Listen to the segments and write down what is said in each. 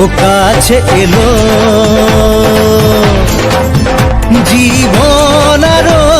ও কাছে এলো। জীবন আরও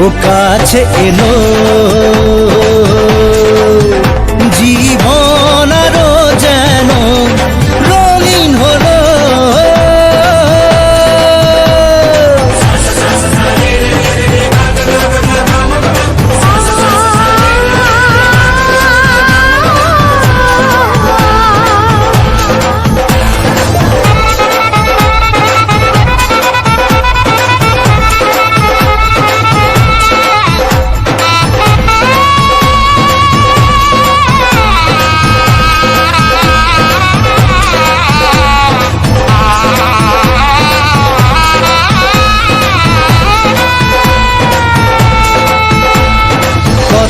ও কাছে এলো।